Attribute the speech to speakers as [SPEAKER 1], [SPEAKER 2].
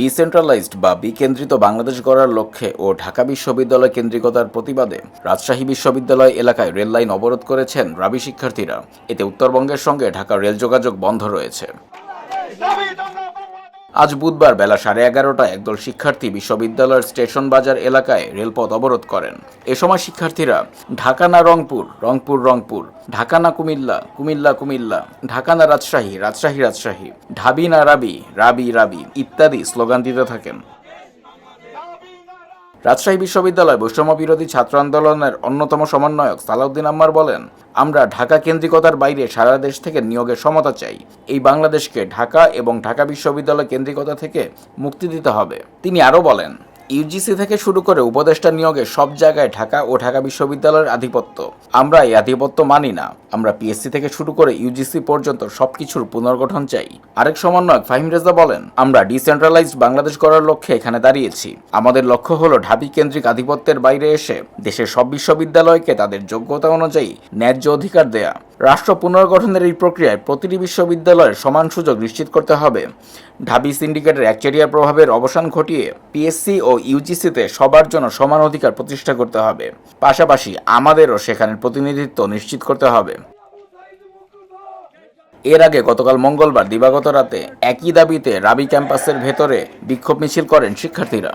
[SPEAKER 1] Decentralised বা বিকেন্দ্রিত বাংলাদেশ গড়ার লক্ষ্যে ও ঢাকা বিশ্ববিদ্যালয় কেন্দ্রিকতার প্রতিবাদে রাজশাহী বিশ্ববিদ্যালয় এলাকায় রেল লাইন অবরোধ করেছেন রাবি শিক্ষার্থীরা। এতে উত্তরবঙ্গের সঙ্গে ঢাকা রেল যোগাযোগ বন্ধ রয়েছে। আজ বুধবার বেলা সাড়ে এগারোটায় একদল শিক্ষার্থী বিশ্ববিদ্যালয়ের স্টেশন বাজার এলাকায় রেলপথ অবরোধ করেন। এ সময় শিক্ষার্থীরা, ঢাকা না রংপুর? রংপুর রংপুর। ঢাকা না কুমিল্লা? কুমিল্লা কুমিল্লা। ঢাকা না রাজশাহী? রাজশাহী রাজশাহী। ঢাবি না রাবি? রাবি রাবি। ইত্যাদি স্লোগান দিতে থাকেন। রাজশাহী বিশ্ববিদ্যালয় বৈষম্য বিরোধী ছাত্র আন্দোলনের অন্যতম সমন্বয়ক সালাউদ্দিন আম্মার বলেন, আমরা ঢাকা কেন্দ্রিকতার বাইরে সারা দেশ থেকে নিয়োগের সমতা চাই। এই বাংলাদেশকে ঢাকা এবং ঢাকা বিশ্ববিদ্যালয় কেন্দ্রিকতা থেকে মুক্তি দিতে হবে। তিনি আরও বলেন ইউজিসি থেকে শুরু করে উপদেষ্টা নিয়োগে সব জায়গায় ঢাকা ও ঢাকা বিশ্ববিদ্যালয়ের আধিপত্য। আমরা এই আধিপত্য মানি না। আমরা পিএসসি থেকে শুরু করে ইউজিসি পর্যন্ত সবকিছুর পুনর্গঠন চাই। আরেক সমন্বয়ক ফাহিম রেজা বলেন, আমরা ডিসেন্ট্রালাইজড বাংলাদেশ গড়ার লক্ষ্যে এখানে দাঁড়িয়েছি। আমাদের লক্ষ্য হলো ঢাবি কেন্দ্রিক আধিপত্যের বাইরে এসে দেশের সব বিশ্ববিদ্যালয়কে তাদের যোগ্যতা অনুযায়ী ন্যায্য অধিকার দেয়া। রাষ্ট্র পুনর্গঠনের এই প্রক্রিয়ায় প্রতিটি বিশ্ববিদ্যালয়ের সমান সুযোগ নিশ্চিত করতে হবে। ঢাবি সিন্ডিকেটের একচেরিয়া প্রভাবের অবসান ঘটিয়ে পিএসসি ও ইউজিসিতে সবার জন্য সমান অধিকার প্রতিষ্ঠা করতে হবে। পাশাপাশি আমাদেরও সেখানে প্রতিনিধিত্ব নিশ্চিত করতে হবে। এর আগে গতকাল মঙ্গলবার দিবাগত রাতে একই দাবিতে রাবি ক্যাম্পাসের ভেতরে বিক্ষোভ মিছিল করেন শিক্ষার্থীরা।